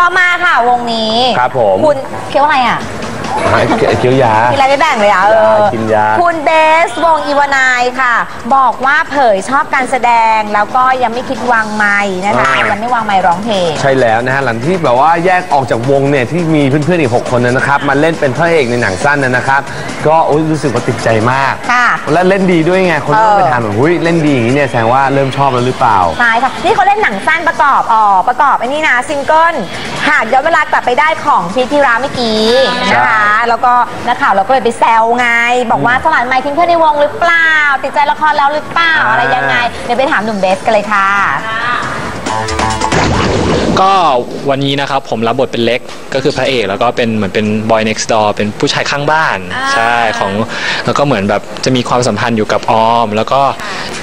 ต่อมาค่ะวงนี้ครับผม คุณเคี้ยวอะไรอะ หายเคี้ยวยา กินอะไรไม่แบ่งเลยอะเออ กินยา คุณเบสวงอีวานายค่ะ บอกว่าเผยชอบการแสดงแล้วก็ยังไม่คิดวางไม้นะคะ อ่ายั ยังไม่วางไม้ร้องเพลง ใช่แล้วนะฮะหลังที่แบบว่าแยกออกจากวงเนี่ยที่มีเพื่อนๆอีก 6 คนนะนะครับมาเล่นเป็นพระเอกในหนังสั้นนะนะครับ ก็โอ๊ยรู้สึกว่าติดใจมาก ค่ะและเล่นดีด้วยไง คนก็เออ ไปถามแบบหุ้ยเล่นดีอย่างนี้เนี่ยแสดงว่าเริ่มชอบแล้วหรือเปล่า ใช่ค่ะ นี่เขาเล่นหนังสั้นประกอบอ๋อประกอบไอ้นี่นะซิงเกิลหากย้อนเวลากลับไปได้ของพีทธีราเมื่อกี้นะคะแล้วก็นักข่าวเราก็เลยไปแซวไง บอกว่าสลานไมค์ทิ้งเพื่อนในวงหรือเปล่า ติดใจละครแล้วหรือเปล่าอ่าอะไรยังไง เดี๋ยวไปถามหนุ่มเบสกันเลยค่ะ ก็วันนี้นะครับผมรับบทเป็นเล็กก็คือพระเอกแล้วก็เป็นเหมือนเป็น boy next door เป็นผู้ชายข้างบ้านอ่าใช่ของแล้วก็เหมือนแบบจะมีความสัมพันธ์อยู่กับออม แล้วก็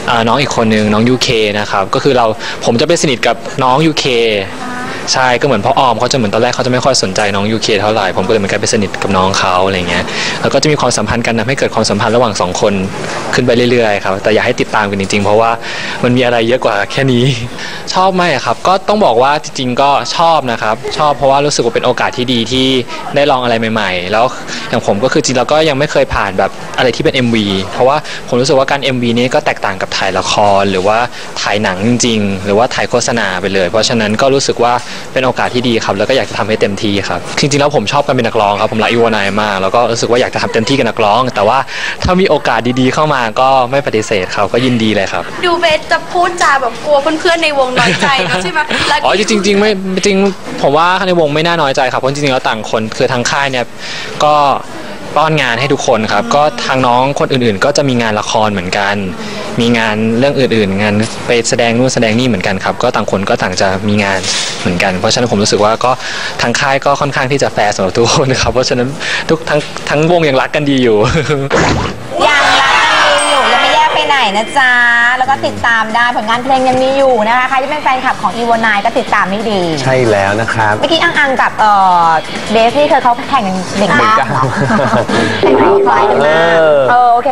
อ่าน้องอีกคนนึงน้องยูเคนะครับก็คือเราผมจะไปสนิทกับน้องยูเค ใช่ก็เหมือนพ่อออมเขาจะเหมือนตอนแรกเขาจะไม่ค่อยสนใจน้องยูเคเท่าไหร่ผมก็เลยเหมือนกันไปสนิทกับน้องเขาอะไรเงี้ยแล้วก็จะมีความสัมพันธ์กันทำให้เกิดความสัมพันธ์ระหว่างสองคนขึ้นไปเรื่อยๆครับแต่อยากให้ติดตามกันจริงๆ เพราะว่ามันมีอะไรเยอะกว่าแค่นี้ ชอบไหมครับ ก็ต้องบอกว่าจริงๆก็ชอบนะครับ ชอบเพราะว่ารู้สึกว่าเป็นโอกาสที่ดีที่ได้ลองอะไรใหม่ ๆ แล้วอย่างผมก็คือจริงๆแล้วก็ยังไม่เคยผ่านแบบอะไรที่เป็น MV เพราะว่าผมรู้สึกว่าการ MV นี้ก็แตกต่างกับถ่ายละคร หรือว่าถ่ายหนังจริง ๆ หรือว่าถ่ายโฆษณาไปเลย เพราะฉะนั้นก็รู้สึกว่า เป็นโอกาสที่ดีครับ แล้วก็อยากจะทำให้เต็มที่ครับ จริงๆแล้วผมชอบการเป็นนักร้องครับ ผมรักอีวานายมาก แล้วก็รู้สึกว่าอยากจะทำเต็มที่กับนักร้อง แต่ว่าถ้ามีโอกาสดีๆเข้ามาก็ไม่ปฏิเสธครับ ก็ยินดีเลยครับ ดูเบสจะพูดจาแบบกลัวเพื่อนๆในวงน้อยใจเนอะใช่ไหมแล้วอ๋อจริงๆจริง ๆ ไม่จริงผมว่าในวงไม่น่าน้อยใจครับ เพราะจริงๆแล้วต่างคนคือทางค่ายเนี่ยก็ป้อนงานให้ทุกคนครับ ก็ทางน้องคนอื่นๆ ก็จะมีงานละครเหมือนกัน มีงานเรื่องอื่นๆ งานไปแสดงนู่นแสดงนี่เหมือนกันครับ ก็ต่างคนก็ต่างจะมีงานเหมือนกัน เพราะฉะนั้นผมรู้สึกว่าก็ทางค่ายก็ค่อนข้างที่จะแฟร์สำหรับทุกคนครับเพราะฉะนั้นทุกทั้งทั้งวงยังรักกันดีอยู่ ยังรักกันดีอยู่ยังไม่แยกไปไหนนะจ๊ะ แล้วก็ติดตามได้ผลงานเพลงยังมีอยู่นะคะใครที่เป็นแฟนคลับของอีวานายก็ติดตามให้ดี ใช่แล้วนะครับ เมื่อกี้อังอังกับเอ่อเบสนี่เคยเขาแข่งกันเด็กบ้าเด็กเหรอบ้าแต่งตัวคล้ายกันมากเออเออโอเค